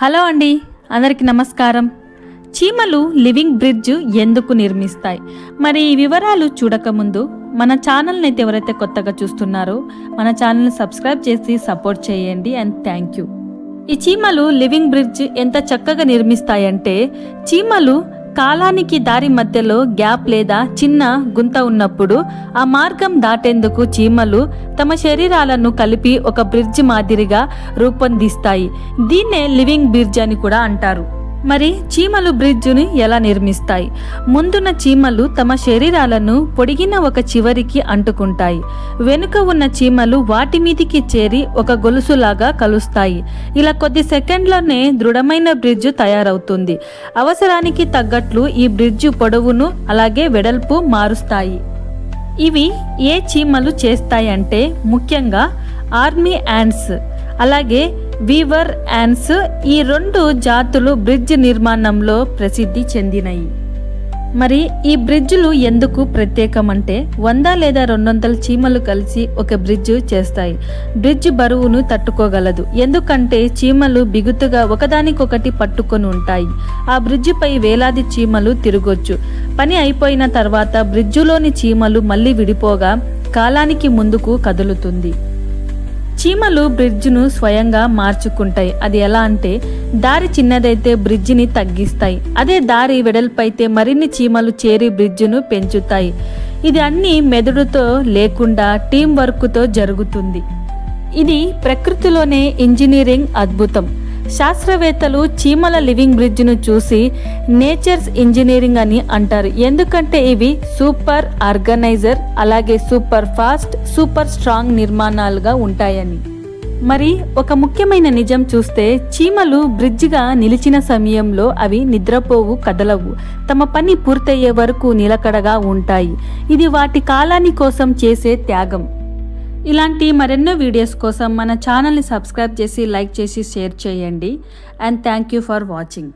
Hello అండి అందరికి నమస్కారం. చీమలు లివింగ్ బ్రిడ్జ్ ఎందుకు నిర్మిస్తాయి? మరి ఈ వివరాలు చూడకముందు మన ఛానల్ని అయితే ఎవరైతే కొత్తగా చూస్తున్నారో మన ఛానల్ని సబ్స్క్రైబ్ చేసి సపోర్ట్ చేయండి అండ్ థ్యాంక్ యూ. ఈ చీమలు లివింగ్ బ్రిడ్జ్ ఎంత చక్కగా నిర్మిస్తాయంటే చీమలు కాలానికి దారి మధ్యలో గ్యాప్ లేదా చిన్న గుంత ఉన్నప్పుడు ఆ మార్గం దాటేందుకు చీమలు తమ శరీరాలను కలిపి ఒక బ్రిడ్జ్ మాదిరిగా రూపొందిస్తాయి. దీన్నే లివింగ్ బ్రిడ్జ్ అని కూడా అంటారు. మరి చీమలు బ్రిడ్జ్ని ఎలా నిర్మిస్తాయి? ముందున్న చీమలు తమ శరీరాలను పొడిగిన ఒక చివరికి అంటుకుంటాయి. వెనుక ఉన్న చీమలు వాటి మీదికి చేరి ఒక గొలుసులాగా కలుస్తాయి. ఇలా కొద్ది సెకండ్లోనే దృఢమైన బ్రిడ్జ్ తయారవుతుంది. అవసరానికి తగ్గట్లు ఈ బ్రిడ్జ్ పొడవును అలాగే వెడల్పు మారుస్తాయి. ఇవి ఏ చీమలు చేస్తాయంటే ముఖ్యంగా ఆర్మీ యాండ్స్. అలాగే వీవర్ యాన్స్ ఈ రెండు జాతులు బ్రిడ్జ్ నిర్మాణంలో ప్రసిద్ధి చెందినవి మరి ఈ బ్రిడ్జ్లు ఎందుకు ప్రత్యేకమంటే వంద లేదా రెండు వందల చీమలు కలిసి ఒక బ్రిడ్జ్ చేస్తాయి. బ్రిడ్జ్ బరువును తట్టుకోగలదు. ఎందుకంటే చీమలు బిగుతుగా ఒకదానికొకటి పట్టుకొని ఉంటాయి. ఆ బ్రిడ్జిపై వేలాది చీమలు తిరగొచ్చు. పని అయిపోయిన తర్వాత బ్రిడ్జులోని చీమలు మళ్ళీ విడిపోగా కాలానికి ముందుకు కదులుతుంది. చీమలు బ్రిడ్జ్ను స్వయంగా మార్చుకుంటాయి. అది ఎలా అంటే దారి చిన్నదైతే బ్రిడ్జిని తగ్గిస్తాయి. అదే దారి వెడల్పైతే మరిన్ని చీమలు చేరి బ్రిడ్జ్ను పెంచుతాయి. ఇది అన్ని మెదడుతో లేకుండా టీం వర్క్తో జరుగుతుంది. ఇది ప్రకృతిలోనే ఇంజనీరింగ్ అద్భుతం. శాస్త్రవేత్తలు చీమల లివింగ్ బ్రిడ్జ్ను చూసి నేచర్స్ ఇంజనీరింగ్ అని అంటారు. ఎందుకంటే ఇవి సూపర్ ఆర్గనైజర్ అలాగే సూపర్ ఫాస్ట్ సూపర్ స్ట్రాంగ్ నిర్మాణాలుగా ఉంటాయని. మరి ఒక ముఖ్యమైన నిజం చూస్తే చీమలు బ్రిడ్జిగా నిలిచిన సమయంలో అవి నిద్రపోవు కదలవు. తమ పని పూర్తయ్యే వరకు నిలకడగా ఉంటాయి. ఇది వాటి కాలాని కోసం చేసే త్యాగం. ఇలాంటి మరెన్నో వీడియోస్ కోసం మన ఛానల్ని సబ్స్క్రైబ్ చేసి లైక్ చేసి షేర్ చేయండి. And thank you for watching